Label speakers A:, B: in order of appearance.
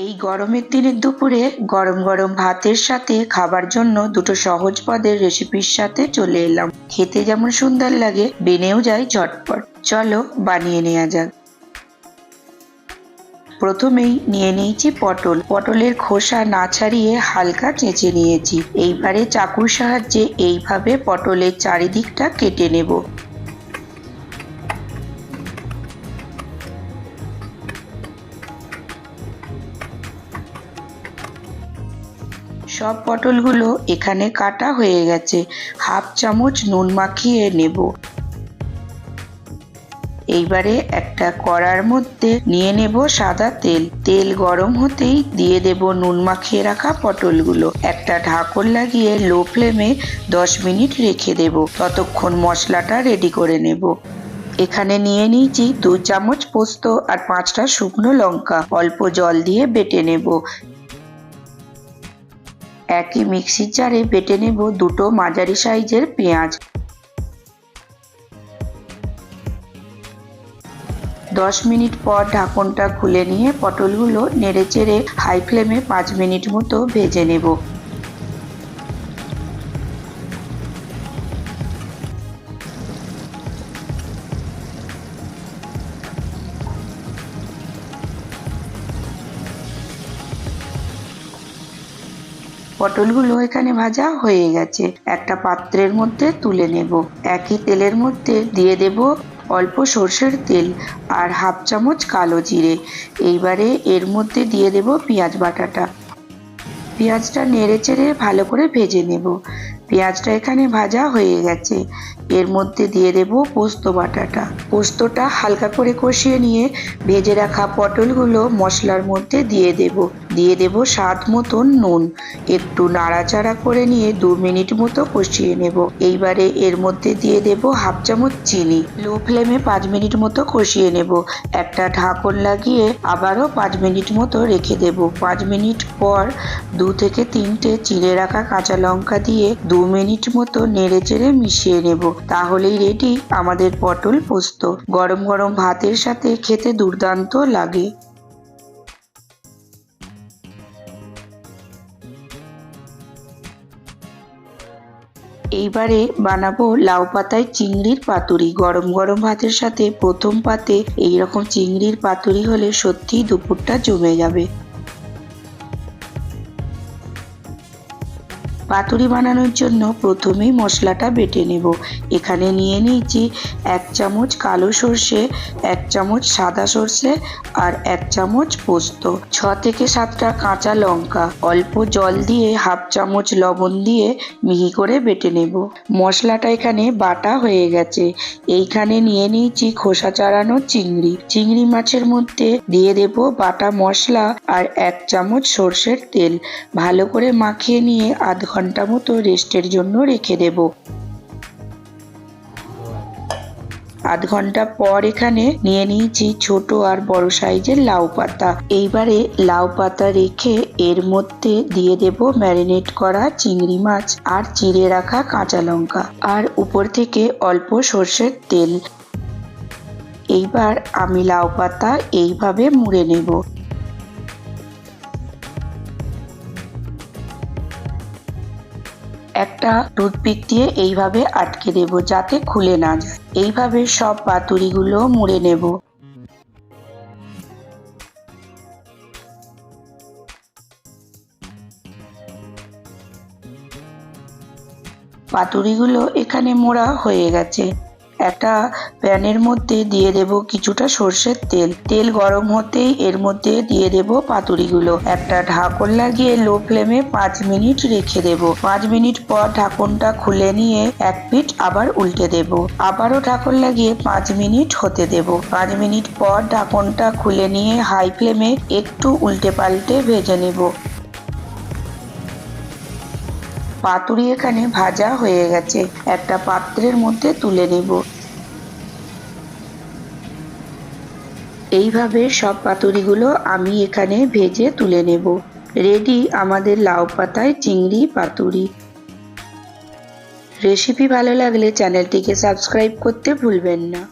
A: এই গরমের দিনের দুপুরে গরম গরম ভাতের সাথে খাবার জন্য দুটো সহজ পদের রেসিপির সাথে চলে এলাম। খেতে যেমন সুন্দর লাগে, বেনেও যায় ঝটপট। চলো বানিয়ে নেওয়া যাক। প্রথমেই নিয়ে নিয়েছি পটল। পটলের খোসা না ছাড়িয়ে হালকা চেঁচে নিয়েছি। এইবারে চাকুর সাহায্যে এইভাবে পটলের চারিদিকটা কেটে নেব। সব পটলগুলো এখানে কাটা হয়ে গেছে। হাফ চামচ নুন মাখিয়ে নেব। এইবারে একটা কড়ার মধ্যে নিয়ে নেব সাদা তেল। তেল গরম হতেই দিয়ে দেব নুন মাখিয়ে রাখা পটলগুলো। একটা ঢাকন লাগিয়ে লো ফ্লেমে দশ মিনিট রেখে দেব। ততক্ষণ মশলাটা রেডি করে নেব। এখানে নিয়ে নিয়েছি দু চামচ পোস্ত আর পাঁচটা শুকনো লঙ্কা। অল্প জল দিয়ে বেটে নেব। একই মিক্সির জারে বেটে নেব দুটো মাঝারি সাইজের পেঁয়াজ। দশ মিনিট পর ঢাকনটা খুলে নিয়ে পটলগুলো নেড়ে চেড়ে হাই ফ্লেমে পাঁচ মিনিট মতো ভেজে নেব। পটলগুলো এখানে ভাজা হয়ে গেছে। একটা পাত্রের মধ্যে তুলে নেব। একই তেলের মধ্যে দিয়ে দেব অল্প সর্ষের তেল আর হাফ চামচ কালো জিরে। এইবারে এর মধ্যে দিয়ে দেব পেঁয়াজ বাটাটা। পেঁয়াজটা নেড়ে চেড়ে ভালো করে ভেজে নেব। পেঁয়াজটা এখানে ভাজা হয়ে গেছে। এর মধ্যে দিয়ে দেব পোস্ত বাটাটা। পোস্তটা হালকা করে কষিয়ে নিয়ে ভেজে রাখা পটলগুলো মশলার মধ্যে দিয়ে দেব। দিয়ে দেব স্বাদ মতন নুন। একটু নাড়াচাড়া করে নিয়ে দু মিনিট মতো কষিয়ে নেব। এইবারে এর মধ্যে দিয়ে দেব হাফ চামচ চিনি। লো ফ্লেমে পাঁচ মিনিট মতো কষিয়ে নেব। একটা ঢাকন লাগিয়ে আবারও পাঁচ মিনিট মতো রেখে দেব। পাঁচ মিনিট পর দু থেকে তিনটে চিড়ে রাখা কাঁচা লঙ্কা দিয়ে দু মিনিট মতো নেড়ে চেড়ে মিশিয়ে নেব। তাহলেই রেডি আমাদের পটল পোস্ত। গরম গরম ভাতের সাথে খেতে দুর্দান্ত লাগে। এইবারে বানাবো লাউ পাতায় চিংড়ির পাতুরি। গরম গরম ভাতের সাথে প্রথম পাতে এইরকম চিংড়ির পাতুরি হলে সত্যিই দুপুরটা জমে যাবে। পাতুরি বানানোর জন্য প্রথমেই মশলাটা বেটে নেব। এখানে নিয়ে নিয়েছি এক চামচ কালো সর্ষে, এক চামচ সাদা সর্ষে আর এক চামচ পোস্ত। ছ থেকে সাতটা কাঁচা লঙ্কা। অল্প জল দিয়ে হাফ চামচ লবণ দিয়ে মিহি করে বেটে নেব। মশলাটা এখানে বাটা হয়ে গেছে। এইখানে নিয়ে নিয়েছি খোসা চাড়ানো চিংড়ি। চিংড়ি মাছের মধ্যে দিয়ে দেব বাটা মশলা আর এক চামচ সর্ষের তেল। ভালো করে মাখিয়ে নিয়ে আধ ঘণ্টা মতো রেস্টের জন্য রেখে দেব। আধ ঘণ্টা পর এখানে নিয়ে নিয়েছি ছোট আর বড় সাইজের লাউ পাতা। এইবারে লাউ পাতা রেখে এর মধ্যে দিয়ে দেব ম্যারিনেট করা চিংড়ি মাছ আর চিড়ে রাখা কাঁচা লঙ্কা আর উপর থেকে অল্প সর্ষের তেল। এইবার আমি লাউ পাতা এইভাবে মুড়ে নেব। একটা টুথপিক দিয়ে এইভাবে আটকে দেব যাতে খুলে না যায়। এইভাবে সব পাতুরিগুলো মুড়ে নেব। পাতুরিগুলো এখানে মোড়া হয়ে গেছে। একটা প্যানের মধ্যে দিয়ে দেব কিছুটা সর্ষের তেল। তেল গরম হতেই এর মধ্যে দিয়ে দেব পাতুরিগুলো। একটা ঢাকন লাগিয়ে লো ফ্লেমে পাঁচ মিনিট রেখে দেব। পাঁচ মিনিট পর ঢাকনটা খুলে নিয়ে এক পিঠ আবার উল্টে দেব। আবারও ঢাকন লাগিয়ে পাঁচ মিনিট হতে দেব। পাঁচ মিনিট পর ঢাকনটা খুলে নিয়ে হাই ফ্লেমে একটু উল্টে পাল্টে ভেজে নেব। পাতুরি এখানে ভাজা হয়ে গেছে। একটা পাত্রের মধ্যে তুলে নেব। এইভাবে সব পাতুরিগুলো আমি এখানে ভেজে তুলে নেব। রেডি আমাদের লাউ পাতায় চিংড়ি পাতুরি। রেসিপি ভালো লাগলে চ্যানেলটিকে সাবস্ক্রাইব করতে ভুলবেন না।